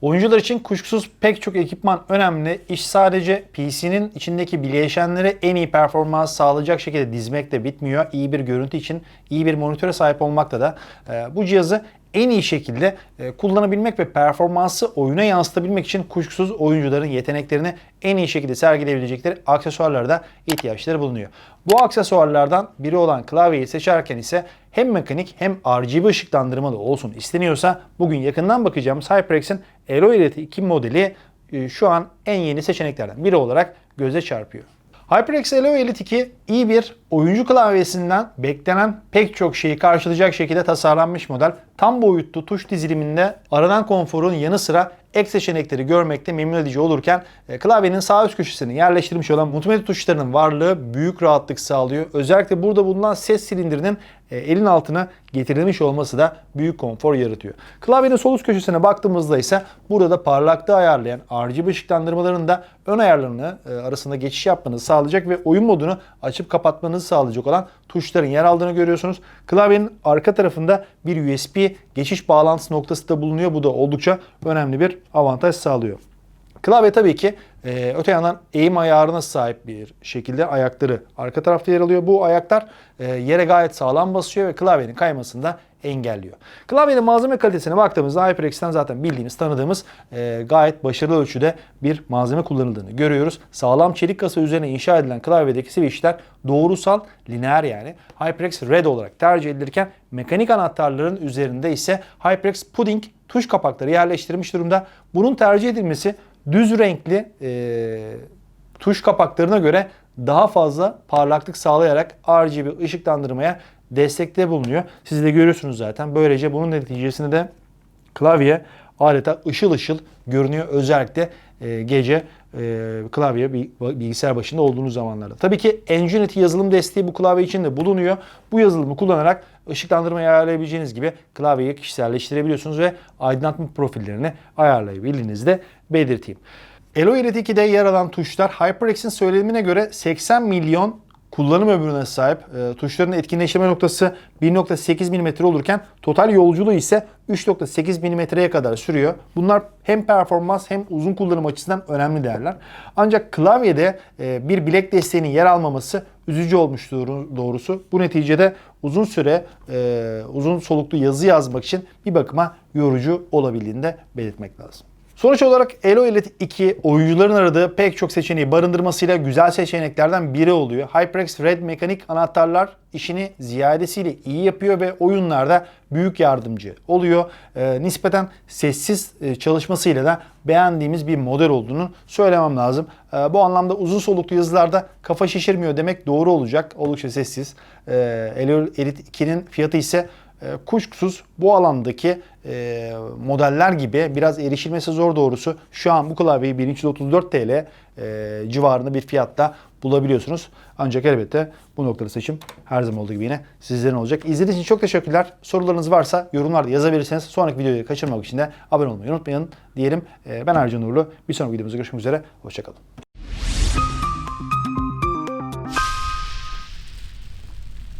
Oyuncular için kuşkusuz pek çok ekipman önemli. İş sadece PC'nin içindeki bileşenleri en iyi performans sağlayacak şekilde dizmekle bitmiyor. İyi bir görüntü için iyi bir monitöre sahip olmakla da e, bu cihazı en iyi şekilde e, kullanabilmek ve performansı oyuna yansıtabilmek için kuşkusuz oyuncuların yeteneklerini en iyi şekilde sergileyebilecekleri aksesuarlarda ihtiyaçları bulunuyor. Bu aksesuarlardan biri olan klavyeyi seçerken ise hem mekanik hem RGB ışıklandırmalı olsun isteniyorsa bugün yakından bakacağımız HyperX'in Eloilet 2 modeli e, şu an en yeni seçeneklerden biri olarak göze çarpıyor. HyperX Elo Elite 2 iyi bir oyuncu klavyesinden beklenen pek çok şeyi karşılayacak şekilde tasarlanmış model. Tam boyutlu tuş diziliminde aranan konforun yanı sıra ek seçenekleri görmekte memnun edici olurken e, klavyenin sağ üst köşesine yerleştirilmiş olan multimedya tuşlarının varlığı büyük rahatlık sağlıyor. Özellikle burada bulunan ses silindirinin e, elin altına getirilmiş olması da büyük konfor yaratıyor. Klavyenin sol üst köşesine baktığımızda ise burada da parlaklığı ayarlayan RGB ışıklandırmaların da ön ayarlarını e, arasında geçiş yapmanızı sağlayacak ve oyun modunu açıp kapatmanızı sağlayacak olan tuşların yer aldığını görüyorsunuz. Klavyenin arka tarafında bir USB geçiş bağlantısı noktası da bulunuyor. Bu da oldukça önemli bir avantaj sağlıyor. Klavye tabii ki e, öte yandan eğim ayarına sahip bir şekilde ayakları arka tarafta yer alıyor. Bu ayaklar e, yere gayet sağlam basıyor ve klavyenin kaymasını da engelliyor. Klavyenin malzeme kalitesine baktığımızda HyperX'ten zaten bildiğimiz, tanıdığımız e, gayet başarılı ölçüde bir malzeme kullanıldığını görüyoruz. Sağlam çelik kasa üzerine inşa edilen klavyedeki switchler doğrusal, lineer yani HyperX Red olarak tercih edilirken mekanik anahtarların üzerinde ise HyperX Pudding tuş kapakları yerleştirilmiş durumda. Bunun tercih edilmesi düz renkli e, tuş kapaklarına göre daha fazla parlaklık sağlayarak RGB ışıklandırmaya destekte bulunuyor. Siz de görüyorsunuz zaten. Böylece bunun neticesinde de klavye adeta ışıl ışıl görünüyor. Özellikle e, gece e, klavye bi- bilgisayar başında olduğunuz zamanlarda. Tabii ki Nginity yazılım desteği bu klavye için de bulunuyor. Bu yazılımı kullanarak ışıklandırmayı ayarlayabileceğiniz gibi klavyeyi kişiselleştirebiliyorsunuz ve aydınlatma profillerini ayarlayabildiğinizi de belirteyim. Elo Elite 2'de yer alan tuşlar HyperX'in söylenimine göre 80 milyon kullanım ömrüne sahip. E, tuşların etkinleştirme noktası 1.8 mm olurken total yolculuğu ise 3.8 mm'ye kadar sürüyor. Bunlar hem performans hem uzun kullanım açısından önemli değerler. Ancak klavyede e, bir bilek desteğinin yer almaması üzücü olmuş doğru- doğrusu. Bu neticede uzun süre e, uzun soluklu yazı yazmak için bir bakıma yorucu olabildiğini de belirtmek lazım. Sonuç olarak Elo Elite 2 oyuncuların aradığı pek çok seçeneği barındırmasıyla güzel seçeneklerden biri oluyor. HyperX Red mekanik anahtarlar işini ziyadesiyle iyi yapıyor ve oyunlarda büyük yardımcı oluyor. Ee, nispeten sessiz e, çalışmasıyla da beğendiğimiz bir model olduğunu söylemem lazım. Ee, bu anlamda uzun soluklu yazılarda kafa şişirmiyor demek doğru olacak. Oldukça sessiz. Ee, Elo Elite 2'nin fiyatı ise e, kuşkusuz bu alandaki e, modeller gibi biraz erişilmesi zor doğrusu. Şu an bu klavyeyi 1334 TL e, civarında bir fiyatta bulabiliyorsunuz. Ancak elbette bu noktada seçim her zaman olduğu gibi yine sizlerin olacak. İzlediğiniz için çok teşekkürler. Sorularınız varsa yorumlarda yazabilirsiniz. Sonraki videoyu kaçırmamak için de abone olmayı unutmayın diyelim. E, ben Ercan Uğurlu. Bir sonraki videomuzda görüşmek üzere. Hoşçakalın.